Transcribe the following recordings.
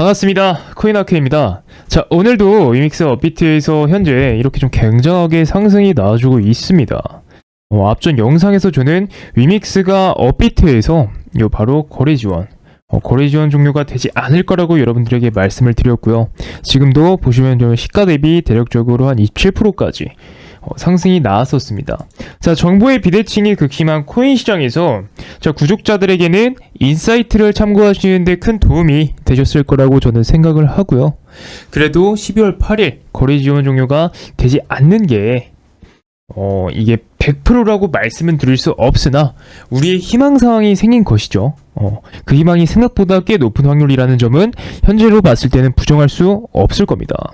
반갑습니다. 코인아크입니다. 자, 오늘도 위믹스 업비트에서 현재 이렇게 좀 굉장하게 상승이 나와주고 있습니다. 어, 앞전 영상에서 저는 위믹스가 업비트에서 요 바로 거래 지원, 어, 거래 지원 종료가 되지 않을 거라고 여러분들에게 말씀을 드렸고요. 지금도 보시면 좀 시가 대비 대략적으로 한 27%까지 어, 상승이 나왔었습니다. 자, 정보의 비대칭이 극심한 코인 시장에서 자, 구독자들에게는 인사이트를 참고하시는데 큰 도움이 되셨을 거라고 저는 생각을 하고요. 그래도 12월 8일 거래 지원 종료가 되지 않는 게 어, 이게 100%라고 말씀은 드릴 수 없으나 우리의 희망 상황이 생긴 것이죠. 어, 그 희망이 생각보다 꽤 높은 확률이라는 점은 현재로 봤을 때는 부정할 수 없을 겁니다.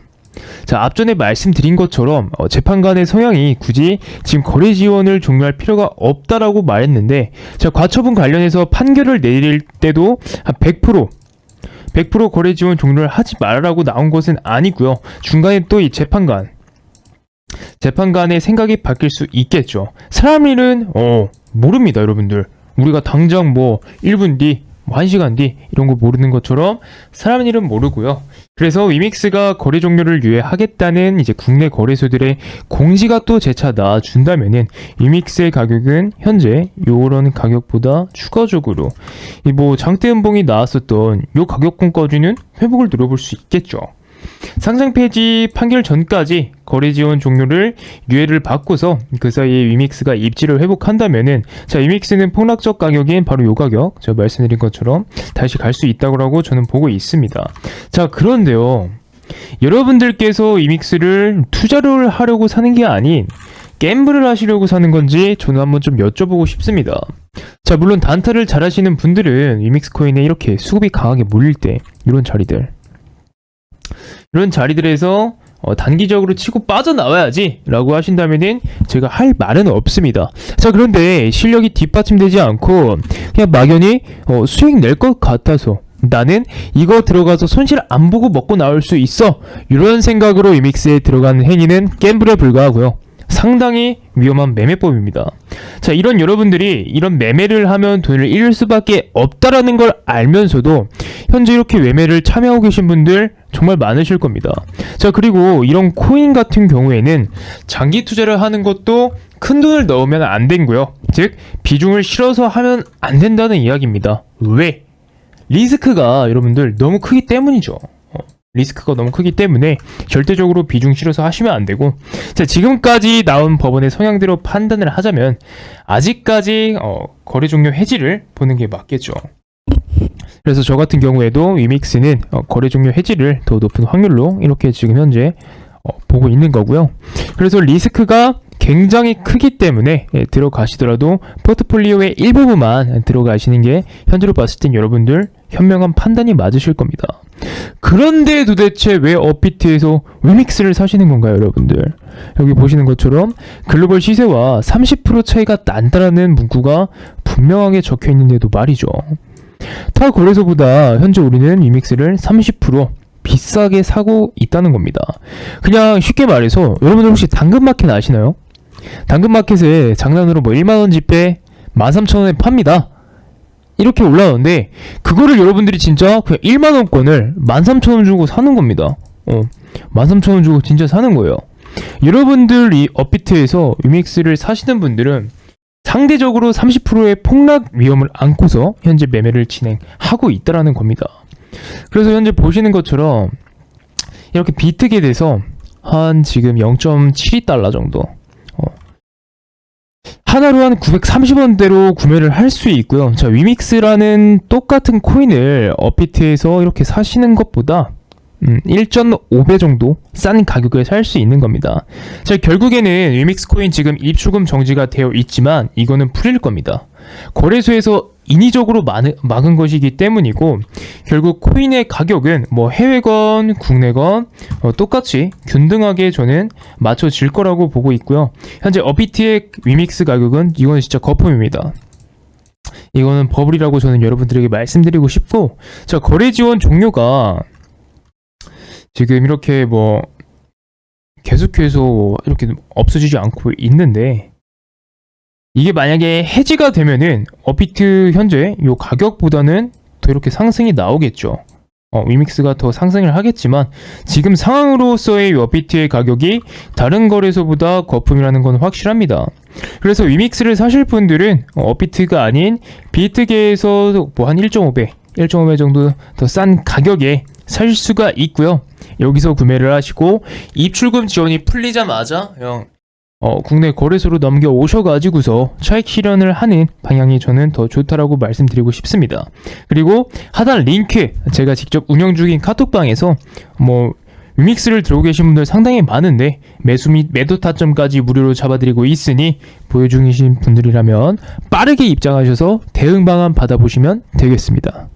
자, 앞전에 말씀드린 것처럼 어, 재판관의 성향이 굳이 지금 거래 지원을 종료할 필요가 없다라고 말했는데 자, 과처분 관련해서 판결을 내릴 때도 한 100% 100% 거래 지원 종료를 하지 말라고 나온 것은 아니고요. 중간에 또 이 재판관 재판관의 생각이 바뀔 수 있겠죠. 사람 일은 어 모릅니다, 여러분들. 우리가 당장 뭐 1분 뒤, 뭐 1시간 뒤 이런 거 모르는 것처럼 사람 일은 모르고요. 그래서 위믹스가 거래 종료를 유예하겠다는 이제 국내 거래소들의 공지가 또 재차 나와준다면은 위믹스의 가격은 현재 요런 가격보다 추가적으로 이뭐 장대 음봉이 나왔었던 요 가격권까지는 회복을 노려볼 수 있겠죠. 상장 폐지 판결 전까지 거래 지원 종료를 유예를 받고서 그 사이에 위믹스가 입지를 회복한다면은 자 위믹스는 폭락적 가격인 바로 요 가격 제가 말씀드린 것처럼 다시 갈 수 있다고 저는 보고 있습니다. 자 그런데요 여러분들께서 위믹스를 투자를 하려고 사는 게 아닌 갬블을 하시려고 사는 건지 저는 한번 좀 여쭤보고 싶습니다. 자 물론 단타를 잘 하시는 분들은 위믹스 코인에 이렇게 수급이 강하게 몰릴 때 이런 자리들 이런 자리들에서 어, 단기적으로 치고 빠져나와야지 라고 하신다면은 제가 할 말은 없습니다. 자 그런데 실력이 뒷받침되지 않고 그냥 막연히 어, 수익 낼 것 같아서 나는 이거 들어가서 손실 안 보고 먹고 나올 수 있어 이런 생각으로 위믹스에 들어가는 행위는 갬블에 불과하고요. 상당히 위험한 매매법입니다. 자, 이런 여러분들이 이런 매매를 하면 돈을 잃을 수밖에 없다라는 걸 알면서도 현재 이렇게 매매를 참여하고 계신 분들 정말 많으실 겁니다. 자, 그리고 이런 코인 같은 경우에는 장기 투자를 하는 것도 큰 돈을 넣으면 안 되고요. 즉, 비중을 실어서 하면 안 된다는 이야기입니다. 왜? 리스크가 여러분들 너무 크기 때문이죠. 어, 리스크가 너무 크기 때문에 절대적으로 비중 실어서 하시면 안 되고 자 지금까지 나온 법원의 성향대로 판단을 하자면 아직까지 어, 거래 종료 해지를 보는 게 맞겠죠. 그래서 저 같은 경우에도 위믹스는 어, 거래 종료 해지를 더 높은 확률로 이렇게 지금 현재 어, 보고 있는 거고요. 그래서 리스크가 굉장히 크기 때문에 예, 들어가시더라도 포트폴리오의 일부분만 들어가시는 게 현재로 봤을 땐 여러분들 현명한 판단이 맞으실 겁니다. 그런데 도대체 왜 업비트에서 위믹스를 사시는 건가요, 여러분들? 여기 보시는 것처럼 글로벌 시세와 30% 차이가 난다라는 문구가 분명하게 적혀 있는데도 말이죠. 타 거래소보다 현재 우리는 위믹스를 30% 비싸게 사고 있다는 겁니다. 그냥 쉽게 말해서 여러분들 혹시 당근마켓 아시나요? 당근마켓에 장난으로 뭐 1만원 집회 13,000원에 팝니다. 이렇게 올라오는데 그거를 여러분들이 진짜 그냥 1만원권을 13,000원 주고 사는 겁니다. 어, 13,000원 주고 진짜 사는 거예요. 여러분들 이 업비트에서 위믹스를 사시는 분들은 상대적으로 30%의 폭락 위험을 안고서 현재 매매를 진행하고 있다라는 겁니다. 그래서 현재 보시는 것처럼 이렇게 비트게 돼서 한 지금 0.72달러 정도 어. 하나로 한 930원대로 구매를 할 수 있고요. 자, 위믹스라는 똑같은 코인을 업비트에서 이렇게 사시는 것보다 음, 1.5배 정도 싼 가격에 살 수 있는 겁니다. 자, 결국에는 위믹스 코인 지금 입출금 정지가 되어 있지만 이거는 풀릴 겁니다. 거래소에서 인위적으로 막은, 것이기 때문이고 결국 코인의 가격은 뭐 해외건 국내건 어, 똑같이 균등하게 저는 맞춰질 거라고 보고 있고요. 현재 어비트의 위믹스 가격은 이거는 진짜 거품입니다. 이거는 버블이라고 저는 여러분들에게 말씀드리고 싶고 자 거래 지원 종료가 지금 이렇게 뭐 계속해서 이렇게 없어지지 않고 있는데 이게 만약에 해지가 되면은 어비트 현재 요 가격보다는 더 이렇게 상승이 나오겠죠. 어, 위믹스가 더 상승을 하겠지만 지금 상황으로서의 워비트의 가격이 다른 거래소보다 거품이라는 건 확실합니다. 그래서 위믹스를 사실 분들은 어, 업비트가 아닌 비트계에서 뭐 한 1.5배, 1.5배 정도 더 싼 가격에 살 수가 있고요. 여기서 구매를 하시고 입출금 지원이 풀리자마자 형 어, 국내 거래소로 넘겨 오셔가지고서 차익 실현을 하는 방향이 저는 더 좋다라고 말씀드리고 싶습니다. 그리고 하단 링크 제가 직접 운영 중인 카톡방에서 뭐 위믹스를 들고 계신 분들 상당히 많은데 매수 및 매도 타점까지 무료로 잡아드리고 있으니 보유 중이신 분들이라면 빠르게 입장하셔서 대응 방안 받아보시면 되겠습니다.